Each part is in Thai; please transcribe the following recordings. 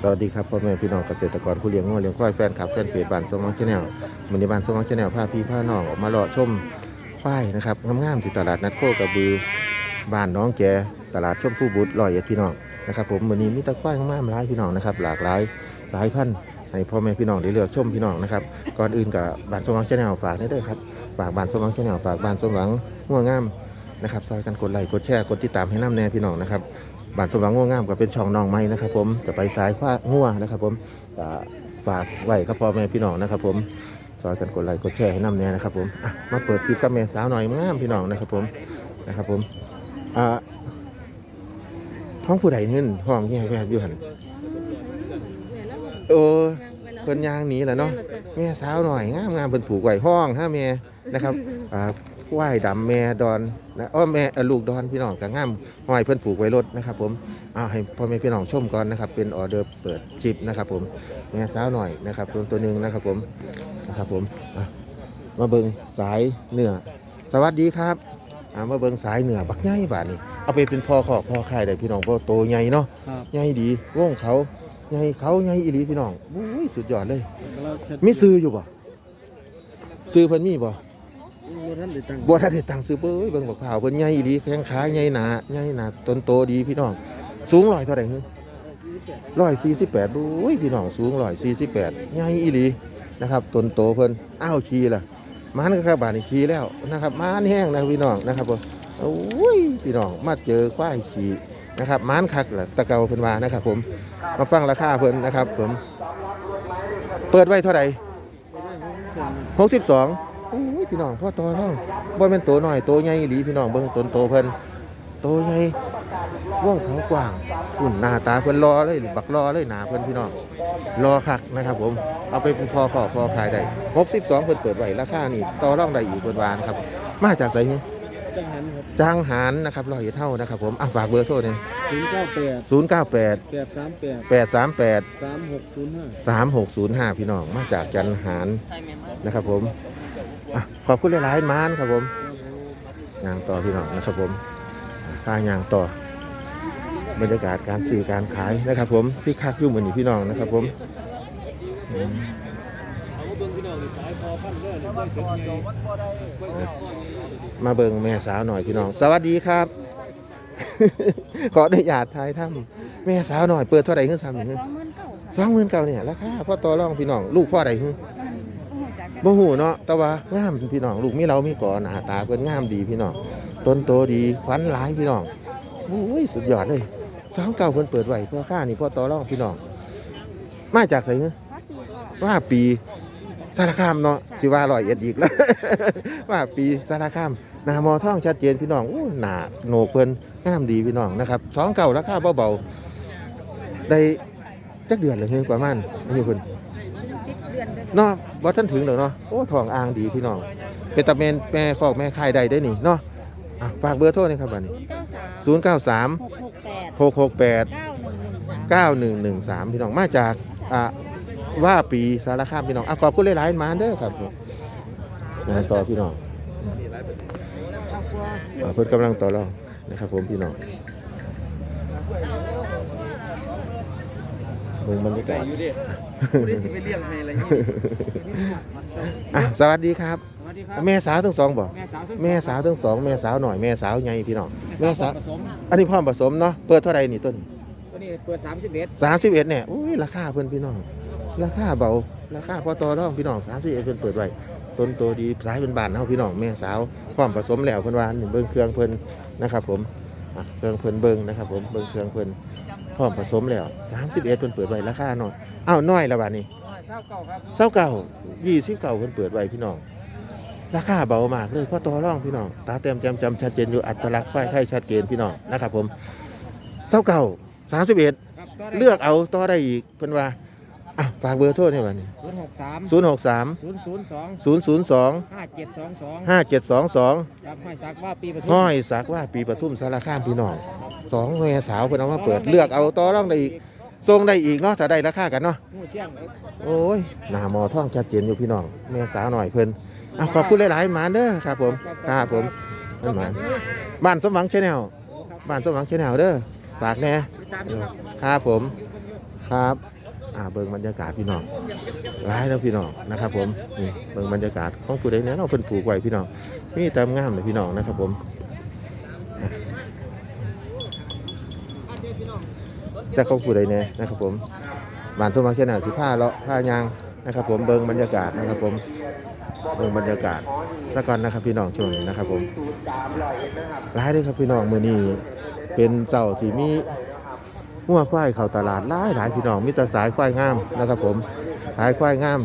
สวัสดีครับพ่อแม่พี่น้องเกษตรกรผู้เลี้ยงงัวเลี้ยงควายแฟนคลับแฟนเพจบ้านสมองชาแนลมันในบ้านสมองชาแนลพาพี่พาน้องออกมาเลาะชมควายนะครับงามๆที่ตลาดนัดโคกระบือบ้านน้องแกตลาดชมผู้บุตรลอยเอ็ดพี่น้องนะครับผมวันนี้มีตะควายงามๆหลายพี่น้องนะครับหลากหลายสายพันธุ์ให้พ่อแม่พี่น้องได้เลือกชมพี่น้องนะครับก่อนอื่นกับบ้านสมองชาแนลฝากนี่ด้วยครับฝากบ้านสมองชาแนลฝากบ้านสมหวังงัวงามนะครับซอยกันกดไลค์กดแชร์กดติดตามให้น้ำแน่พี่น้องนะครับ บ้านสมหวังง่วงงามก็เป็นช่องน้องไม้นะครับ ผมจะไปสายผ้าง่วนะครับ ผมฝากไว้ครับพ่อแม่พี่น้องนะครับ ผมซอยกันกดไลค์กดแชร์ให้น้ำแน่นะครับ ผมมาเปิดคลิปกับแม่สาวหน่อยงามพี่น้องนะครับ ผมนะครับ ผมอ่าท้องผู้ใดเงินห้องแย่แวบอยู่หันโอ้เพิ่นยางหนีแหละเนาะแม่สาวหน่อยงามงามเพิ่นผูกไว้ห้องห้าแม่นะครับ ควายดำแม่ดอนนะอ้อแม่เอ่อลูกดอนพี่น้องก็งามห้อยเพิ่นผูกไว้รถนะครับ ผมเอาให้พ่อแม่พี่น้องชมก่อนนะครับ เป็นออเดอร์เปิดจิบนะครับ ผมแม่สาวหน่อยนะครับตัวตัวหนึ่งนะครับ ผมนะครับผมอะมาเบิ่งสายเนื้อสวัสดีครับอ่ามาเบิ่งสายเนื้อบักใหญ่บาดนี้เอาไปเป็นพ่อขอกพ่อค่ายได้พี่น้องเพราะโตใหญ่เนาะครับใหญ่ดีวงเขาใหญ่เขาใหญ่อีหลีพี่น้องอุ้ยสุดยอดเลยแล้วมีซื้ออยู่บ่ซื้อเพิ่นมีบ่บ่ ท่านได้ตั้งบ่ทันได้ตังซื้อเบ้ยเบิ่งบักพร้าวเพิ่นใหญ่อีหลีแข้งขาใหญ่หนาใหญ่หนาต้นโตดีพี่น้อง สูงร้อยเท่าไหร่ฮึร้อยสี่สิบแปดโอ้ยพี่น้องสูงร้อยสี่สิบแปดใหญ่อีหลีนะครับต้นโตเพิ่นอ้าวขี่ล่ะมานก็ครับบาดนี้ขี่แล้วนะครับมานแห้งนะพี่น้องนะครับโอ้ยพี่น้องมาเจอควายขี่นะครับมานคักล่ะตะเกาเพิ่นว่านะครับ ผมมาฟังราคาเพิ่นนะครับ ผม เปิดไว้เท่าไหร่หกสิบสอง พี่น้องพ่อโตน้องบ่แม่นโตหน่อยโตใหญ่อีหลีพี่น้องเบิ่งต้นโตเพิ่นโตใหญ่ว่องเขากว้างหุ่นหน้าตาเพิ่นรอเลยบักรอเลยหน้าเพิ่นพี่น้องรอคักนะครับผมเอาไปเป็นพอขอพอขายได้62เพิ่นเปิดไว้ราคานี่ต่อรองได้อีกเพิ่นวานะครับ มาจากไสนี่จังหันครับจางหารนะครับร้อยเอ็ดเท่านะครับผมอะฝากเบอร์โทรหน่อยศูนย์เก้าแปด098แปดสามแปด838สามหกศูนย์ห้าสามหกศูนย์ห้าพี่น้องมาจากจันหารนะครับผมอะ ขอบคุณหลายๆมานครับผมยางต่อพี่น้องนะครับผมอะทางยางต่อบรรยากาศการสื่อการขายนะครับ ผมพี่คักอยุ่เหมือนพี่น้องนะครับผมอืมมาเบิ่งแม่สาวหน่อยพี่น้อง สวัสดีครับ ขออนุญาตทายถ้ำแม่สาวหน่อยเปิดเท่าไหร่ขึ้นสามหเปินึ่ดงสองหมื่นเก้าค่ะสองหมื่นเก่าเนี่ยราคาพ่อต่อรองพี่น้อง ลูกพ่อใดฮึ บ่หูเนาะแต่ว่างามพี่น้องลูกมีเรามีก่อหน้าตาเพิ่นงามดีพี่น้องต้นโตดีขวัญหลายพี่น้องโอ้ยสุดยอดเลยสองเก่าเพิ่นเปิดไว้พ่อค่านี่พ่อต่อรองพี่น้องมาจากไสฮึพักปีก็ว่าปีสารคามเนาะสิว่าร้อยเอ็ดอีกแล้วว่าปีสารคามนามอท่องชัดเจนพี่น้องอู้หน้าโหนกเพิ่นงามดีพี่น้องนะครับสองเก่าราคาเบาๆได้จักเดือนเลยเฮ้ยประมาณนี่เพิ่น เดือนาะบ่ทันถึงเด้อเนาะโอ้ทองอ่างดีพี่น้องเป็นตะเมนแม่คอกแม่คายได้ได้นี่เนาะอะฝากเบอร์โทรหนี่อยครับบัดนี้ศูนย์เก้าสาม093หกหกแปด668เก้าหนึ่งหนึ่งสาม9113 พี่น้องมาจากอ่าว่าปีสารคามพี่น้องอะขอบคุณหลายๆมาเด้อครับงานต่อพี่น้องอ่าเพิ่นกำลังต่อรองนะครับผมพี่น้อง เบิ่งบรรยากาศอยู่ดิผู้ได้สิไปเลี้ยงให้อะไรนี่อะสวัสดีครับ สวัสดีครับ แม่สาวทั้งสองบอกแม่สาวทั้งแม่สาวทั้งสองแม่สาวหน่อยแม่สาวใหญ่พี่น้องแม่แม่สาสาววผสมอันนี้พร้อมผสมเนาะเปิดเท่าไหร่นี่ต้นตัวนี้เปิดสามสิบเอ็ดสามสิบเอ็ดเนี่ยอุ้ยราคาเพิ่นพี่น้องราคาเบาราคาพอต่อรองพี่น้องสามสิบเอ็ดเพิ่นเปิดไว้ต้นโตดีสายเป็นบานเฮาพี่น้องแม่สาวพร้อมผสมแล้วเพิ่นว่านี่เบิ่งเครื่องเพิ่นนะครับ ผมอะเครื่องเพิ่นเบิ่งนะครับ ผมเบิ่งเครื่องเพิ่น พร้อมผสมแล้วสามสิบเอ็ดเพิ่นเปิดไว้ราคาน้อยอ้าวน้อยแล้วบัดนี้เศร้าเก่าครับเศร้าเก่ายี่สิบเก่าเพิ่นเปิดไว้พี่น้อง ราคาเบามากเลยพอต่อรองพี่น้อง ตาเต็มจำจำชัดเจนอยู่อัตลักษณ์ควายไทยชัดเจนพี่น้องนะครับผมเศร้าเก่าสามสิบเอ็ดครับเลือกเอาต่อได้อีกเพิ่นว่าอะฝากเบอร์โทรนี่ว่านี่ศูนย์หกสามศูนย์หกสามศูนย์ศูนย์สองศูนย์ศูนย์สองห้าเจ็ดสองสองห้าเจ็ดสองสองครับห้อยสักว่าปีปทุมห้อยสักว่าปีปทุมสารคามพี่น้อง สองแม่สาวเพิ่นเอามาเปิดเลือกเอาต่อรองได้อีกทรงได้อีกเนาะถ้าได้ราคากันเนาะหูเที่ยงครับโอ้ยหน้าหมอท่องชัดเจนอยู่พี่น้องแม่สาวหน่อยเพิ่นอะขอบคุณหลายๆหมาเด้อครับผมครับผมนั่นหมาบ้านสมหวังชาแนลบ้านสมหวังชาแนลเด้อฝากแน่ติดตามนะครับผมครับอ่าเบิ่งบรรยากาศพี่น้องร้ายแล้วพี่น้องนะครับ ผมนี่เบิ่งบรรยากาศของผู้ใดแน่เนอนเพิ่นผูกไว้พี่น้องมีแต่งามเลยพี่น้องนะครับผม อะจะของผู้ใดแน่นะครับผมบ้านสมบัติเชนแนลสิผ้าเลาะผ้ายางนะครับ ผมเบิ่งบรรยากาศนะครับ ผมเบิ่งบรรยากาศซะก่อนนะครับพี่น้องช่วงนี้นะครับผมร้ายเลยครับพี่น้องมื้อนี้เป็นเจ้าที่มีงัวควายเข้าตลาดหลายหลายพี่น้องมีแต่สายควายงามนะครับ ผมสายควายงาม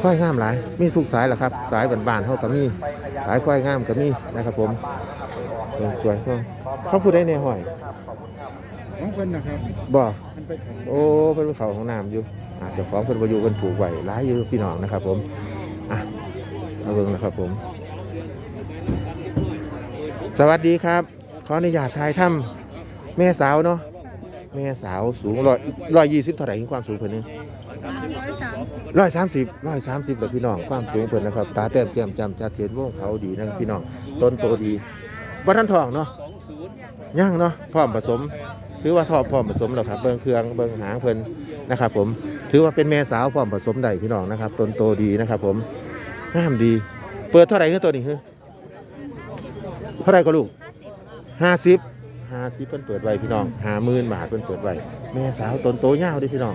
ควายงามหลายมีทุกสายแหละครับ สายบ้านๆเขาก็มีสายควายงามก็มีนะครับ ผมสวยเขาเขาพูดได้ในห้อย เพิ่นนะครับบ่มันเป็นของโอ้เป็นเขาของน้ำอยู่อาจจะของเพิ่นประยุกันผูกไว้หลายอยู่พี่น้องนะครับ ผมอะมาเบิ่งนะครับผม สวัสดีครับ ขออนุญาตถ่ายถ้ำแม่สาวเนาะแม่สาวสูงร้อยร้อยยี่สิบเท่าไหร่ความสูงเพิ่นนี่ร้อยสามสิบร้อยสามสิบร้อยสามสิบเลยพี่น้องความสูงเพิ่นนะครับตาแต้มแจ่มจำชัดเจนวงเขาดีนะครับพี่น้องต้นโตดีบ้านท่านทองเนาะย่างเนาะพร้อมผสม ถือว่าทองพร้อมผสมแล้วครับ เบิ่งเครื่องเบิ่งหางเพิ่นนะครับ ผมถือว่าเป็นแม่สาวพร้อมผสมได้พี่น้องนะครับต้นโตดีนะครับ ผมงามดี เปิดเท่าไหร่คือตัวนี้คือเท่าไหร่ก็ลูกห้าสิบห้าสิบเพิ่นเปิดไว้พี่น้องห้าหมื่นบาทเพิ่นเปิดไว้แม่สาวต้นโตยาวดิพี่น้อง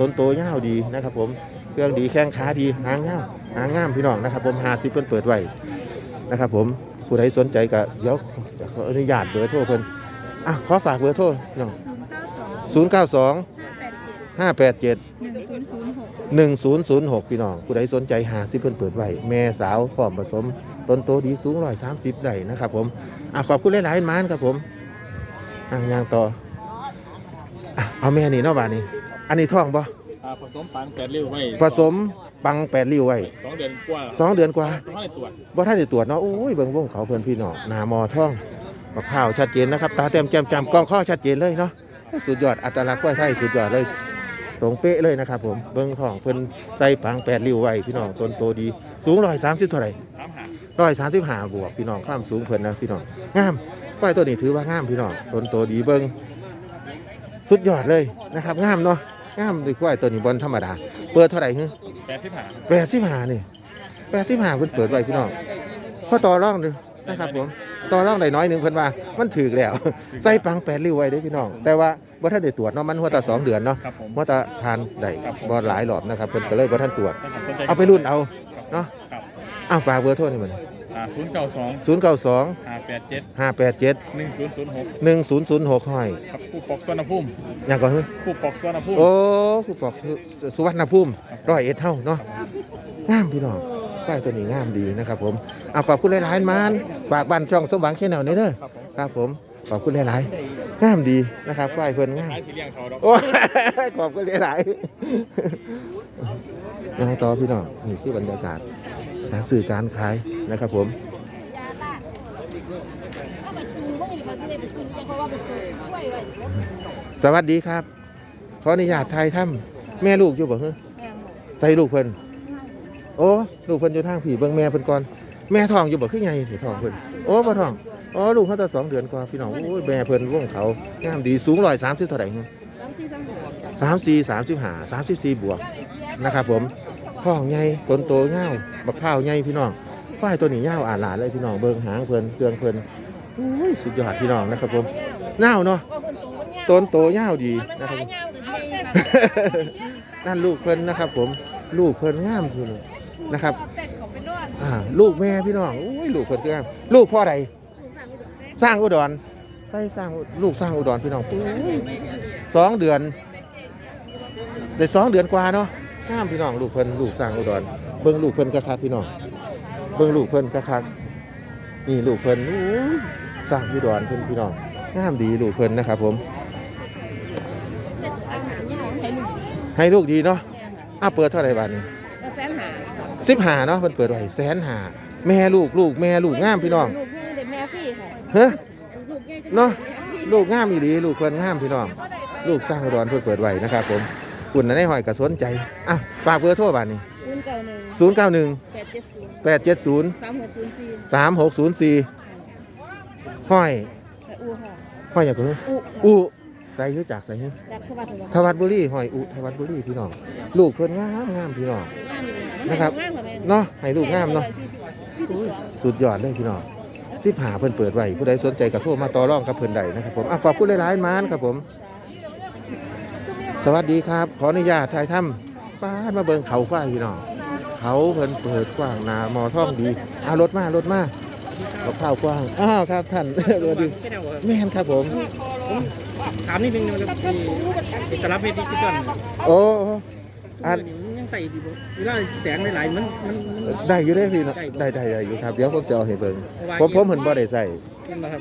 ต้นโตยาวดีนะครับ ผมเครื่องดีแข้งขาดีหางยาวหางงามพี่น้องนะครับ ผมห้าสิบเพิ่นเปิดไว้นะครับ ผมผู้ใดสนใจก็เดี๋ยวจะขออนุญาตเบอร์โทรเพิ่น อะขอฝากเบอร์โทรพี่น้องศูนย์เก้าสองศูนย์เก้าสองห้าแปดเจ็ดห้าแปดเจ็ดหนึ่งศูนย์ศูนย์หก1006พี่น้องผู้ใดสนใจหาซิเพิ่นเปิดไว้แม่สาวฟอร์มผสมต้นโตดีสูง130ได้นะครับผมอะขอบคุณหลายๆมานครับผมอะย่างต่ออะเอาแม่นี่เนาะบาดนี้อันนี้ท้องบ่อ่าผสมปังแปดริ้วไว้ผสมปังแปดริ้วไว้สองเดือนกว่าสองเดือนกว่าเพราะในตรวจบ่ทันได้ตรวจเนาะโอ้ยเบิ่งวงเขาเพิ่นพี่น้องหน้ามอท้อง บักข้าวชัดเจนนะครับ ตาเต็มแจ่มจำกล้องข้อชัดเจนเลยเนาะสุดยอดอัตลักษณ์กล้วยไทยสุดยอดเลย ตรงเป๊ะเลยนะครับผมเบิ้งของเพิ่นใส่ปังแปดริ้วไว้พี่น้องต้นโตดี สูงร้อยสามสิบเท่าไหร่ถามหาร้อยสามสิบห้าบวกพี่น้องข้ามสูงเพิ่นนะพี่น้องงามกล้วยตัวนี้ถือว่างามพี่น้องต้นโตดีเบิ้งสุดยอดเลยนะครับงามเนาะงามด้วยกล้วยตัวนี้บนธรรมดา เปิดเท่าไหร่ฮึแปดสิบหาแปดสิบห้านี่แปดสิบห้าเพิ่นเปิดไว้พี่น้องพอต่อร่องดู นะครับผมต่อร่องได้น้อยหนึงเพิ่นว่ามันถือแล้ว ใส่ปังแปดริ้วไว้เด้อพี่น้อง แต่ว่าบ่ทันได้ตรวจเนาะมันหัวแตาสองเดือนเนาะครับผมว่าแตาทานได้บ่หลายหลอบนะครับเพิ่นก็เลยบ่ทันตรวจถ้าสนใจเอาไปรุ่นเอาเนาะครับอ้าวฝากเบอร์โทรนี่มันอ่าศูนย์เก้าสอง092 ห้าแปดเจ็ด587 หนึ่งศูนย์ศูนย์หก1006ห้อยครับผู้ปกสวนภูมิหยังก็คือผู้ปกสวนภูมิ โอ้ครูปอกสุสุวรรณภูมิร้อยเอ็ดเท่าเนาะงามพี่น้อง ป้ายตัวนี้งามดีนะครับผมเอาขอบคุณหลายๆมานฝากบ้านช่องสมหวังแค่แนวนี้เด้อครับผมขอบคุณหลายๆงามดีนะครับป้ายเพิ่นงามขายสีเลี้ยงเขาดอกโอ้ขอบคุณหลายๆยังต่อพี่น้องนี่คือบรรยากาศการสื่อการขายนะครับผมสวัสดีครับขออนุญาตไทยถ้ำแม่ลูกอยู่บ่เฮ้ใส่ลูกเพิ่น โอ้ลูกเพิ่นอยู่ทางผีเบิ่งแม่เพิ่นก่อนแม่ทองอยู่บ่คือไงสิทองเพิ่นโอ้บ่ทองอ๋อลูกเขาแต่สองเดือนกว่าพี่น้องโอ้ยแม่เพิ่นวงเขางามดีสูงร้อยสามสิบเท่าไหร่เงี้ยสามสี่สามสิบห้าสามสิบสี่บวกนะครับผมท้องใหญ่ต้นโตเงาบักข้าวใหญ่พี่น้องควายตัวนี้ยาวอ่านหลานเลยพี่น้องเบิ่งหางเพิ่นเครื่องเพิ่นโอ้ยสุดยอดพี่น้องนะครับผมเงาวเนาะต้นโตยาวดีนะครับนั่นลูกเพิ่นนะครับผมลูกเพิ่นงามทีเลย นะครับอ่าลูกแม่พี่น้องโอ้ยลูกเพิ่นก็งามลูกพ่อใดสร้างอุดรใส่สร้างลูกสร้างอุดรพี่น้องโอ้ยสองเดือนได้สองเดือนกว่าเนาะงามพี่น้องลูกเพิ่นลูกสร้างอุดรเบิ่งลูกเพิ่นกะคักพี่น้องเบิ่งลูกเพิ่นกะคักนี่ลูกเพิ่นโอ้ยสร้างอุดรเพิ่นพี่น้องงามดีลูกเพิ่นนะครับ ผมให้ลูกดีเนาะอ้าวเปิดเท่าไหร่บาทนี่แสนหา สิบหาเนาะเพิ่นเปิดไว้แสนหาแม่ลูกลูกแม่ลูกงามพี่น้องลูกนี่เด็กแม่ฟรี่ค่ะเฮ้ลูกใหญ่จะเนาะลูกงามอีหลีลูกเพิ่นงามพี่น้อง ลูกสร้างอุดรเพิ่นเปิดไว้นะครับผมคุณน่ะได้หอยกระสนใจอะฝากเบอร์โทรบาทนี่ศูนย์เก้าหนึ่ง091แปดเจ็ดศูนย์870สามหกศูนย์สี่3604ห้อยแต่อูค่ะห้อยอย่างก็คืออูอูใส่คือจากใส่คือจากขวัดหัวทวัดบุรีหอยอุทวัดบุรีพี่น้องลูกเพิ่นงามงามพี่น้องงามอยู่เลยนะครับงามกว่าแม่เนาะให้ลูกงามเนาะสี่สิบสองสุดยอดเลยพี่น้องสิหาเพิ่นเปิดไว้ผู้ใดสนใจก็โทรมาต่อรองกับเพิ่นได้นะครับผมอะขอบคุณหลายๆมานครับผม สวัสดีครับ ขออนุญาตถ่ายทำป้าดมาเบิ่งเขากว้างพี่น้องเขาเพิ่นเปิดกว้างหนาหมอท่องดีเอารถมารถมาเอาข้าวกว้างอ้าวครับท่านสวัสดีใช่แนวครับแม่นครับผม ถามนิดนึงนะครับที่เป็นตลับเวทีดิจิตอลโอ้อันยังใส่ดีบ่เวลาแสงหลายๆมันมันมัน ได้อยู่ได้อพี่เนาะได้ได้ได้อยู่ครับเดี๋ยวผมจะเอาให้เบิ่งผมผมเห็นบ่ได้ใส่เป็นบ่ครับ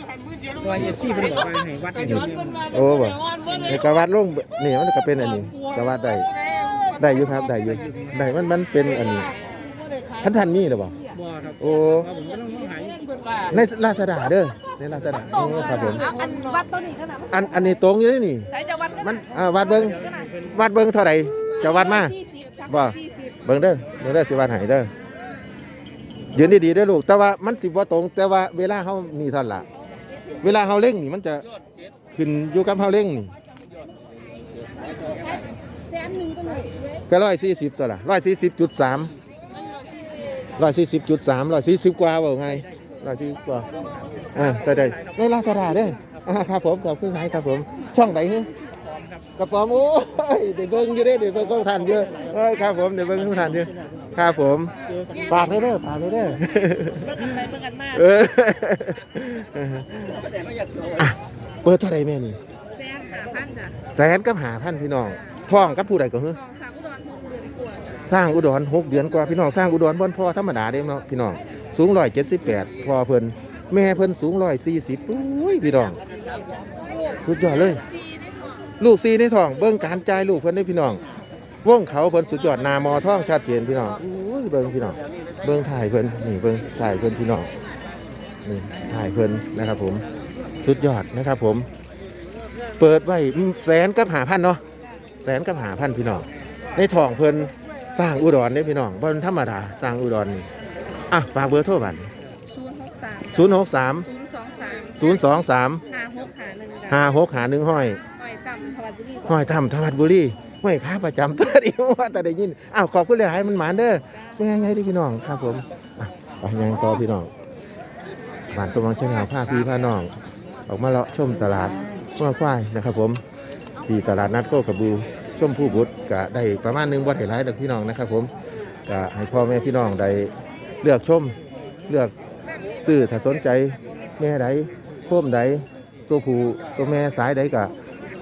ตัวเอฟซีเพิ่นบอกว่าให้วัดให้ดูโอ้บ่ในกระวัดลงนี่มันก็เป็นอันนี้กระวัดได้ได้อยู่ครับได้อยู่ได้มันมันเป็นอันนี้ท่านท่านมีหรือเปล่าบ่ครับโอ้ ว่าผมก็ต้องมองหา ในราชดาเด้อในราชดาโอ้ครับผมอันวัดตัวนี้ขนาดอันอันนี้ตรงอยู่นี่นี่ใช้จะวัดมันอ่าวัดเบิ่งวัดเบิ่งเท่าไหร่จะวัดมาสี่สิบครับบ่สี่สิบเบิ่งเด้อเบิ่งเด้อสิวัดให้เด้อยืนดีๆเด้อลูก แต่ว่ามันสิบ่ตรง แต่ว่าเวลาเฮานี่เท่านั้นล่ะ เวลาเฮาเร่งนี่มันจะขึ้นอยู่กับเฮาเร่งนี่แสนหนึ่งก็หนึ่งเลยก็ร้อยสี่สิบตัวละร้อยสี่สิบจุดสามร้อยสี่สิบจุดสามร้อยสี่สิบกว่าเปล่าไง ร้อยสี่สิบกว่าอ่าใส่ได้ไม่ลาสดาเด้ออ่าครับผมขอบคุณไหนครับผม ช่องไหนฮะกระป๋อมโอ้ยเดี๋ยวเบิ่งอยู่เด้อเดี๋ยวเบิ่งของทันเยอะเอ้ยครับผมเดี๋ยวเบิ่งของทันเยอะครับผมฝากเลยเด้อฝากเลยเด้อเบิ่งกันไปเบิ่งกันมาเอออะเปิดเท่าไหรแม่นี่แสนหาพันจ้ะแสนกับหาพันพี่น้องท้องกับผู้ใดก็คือทองสามอุดรหกเดือนกว่าสร้างอุดรหกเดือนกว่าพี่น้องสร้างอุดรบ่นพ่อธรรมดาเด้เนาะพี่น้อง สูงร้อยเจ็ดสิบแปดพอเพิ่นแม่เพิ่นสูงร้อยสี่สิบอุ้ยพี่น้อง สุดยอดเลย ลูกซีในท้องเบิ่งการจ่ายลูกเพิ่นได้พี่น้องวงเขาเพิ่นสุดยอดนามอท้องชัดเจนพี่น้องอุ้ยเบิ่งพี่น้องเบิ่งถ่ายเพิ่นนี่เบิ่งถ่ายเพิ่นพี่น้องนี่ถ่ายเพิ่นนะครับผมสุดยอดนะครับผม เปิดไว้แสนกับหาพันเนาะแสนกับหาพันพี่น้องในท้องเพิ่นสร้างอุดรเด้พี่น้องบ่นธรรมดาสร้างอุดรนี่ อะฝากเบอร์โทรบัตรศูนย์หกสาม063ศูนย์สองสาม023ห้าหกหาหนึ่งจ้ะ56หา1ห้อยหอยต่ำทวัดบุรีห้อยทำธวัดบุรีห้อยค้าประจำตัวเดียวว่าแต่ได้ยินอ้าวขอบคุณเลยให้มันหมานเด้อเป็นไงไงดิพี่น้องครับผมอะไปยังต่อพี่น้องบ้านสมองเชียงรายผ้าพี่ผ้าน้อง ออกมาเลาะชมตลาดเมื่อควายนะครับผมที่ตลาดนัดโคกระบือชมผู้บุตรก็ได้ประมาณหนึงบ่ได้หลายดอกพี่น้องนะครับผมก็ให้พ่อแม่พี่น้องได้ เลือกชม เลือกซื้อถ้าสนใจแม่ใดโคมใดตัวผู้ตัวแม่สายใดก็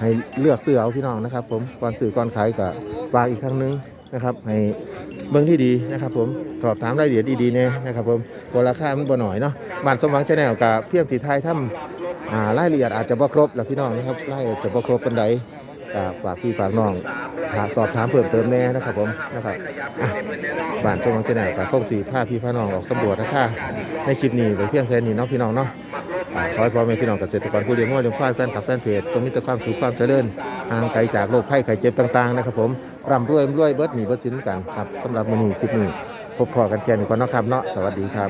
ให้เลือกซื้อเอาพี่น้องนะครับ ผมก่อนซื้อก่อนขายก็ฝากอีกครั้งหนึงนะครับให้เบิ่งที่ดีนะครับ ผมสอบถามรายละเอียดดีๆเนี่ยนะครับผมตัวราคามันบ่หน่อยเนาะบ้านสมหวังชาแนลกับเพียงสีไทยถ้ำอ่ารายละเอียดอาจจะบ่ครบแล้วพี่น้องนะครับรายละเอียดจะบ่ครบปานใด ก็ฝากพี่ฝากน้องสอบถามเพิ่มเติมแน่นะครับผมนะครับอะบ้านสมองเจเนฝากับคงสีพาพี่พาน้องออกสำรวจนะคะในคลิปนี้ไปเพียงแค่นี้เนาะพี่น้องเนาะขอให้พ่อแม่พี่น้องเกษตรกรผู้เลี้ยงวัวเลี้ยงควายแฟนคลับแฟนเพจตรงนี้แต่ความสุขความเจริญห่างไกลจากโรคภัยไข้เจ็บต่างๆนะครับผมร่ำรวยรวยเบิร์ดหนีเบิร์ดสินกันครับสำหรับมื้อนี้คลิปนี้พบพอกันแค่นี้ก่อนนะครับเนาะสวัสดีครับ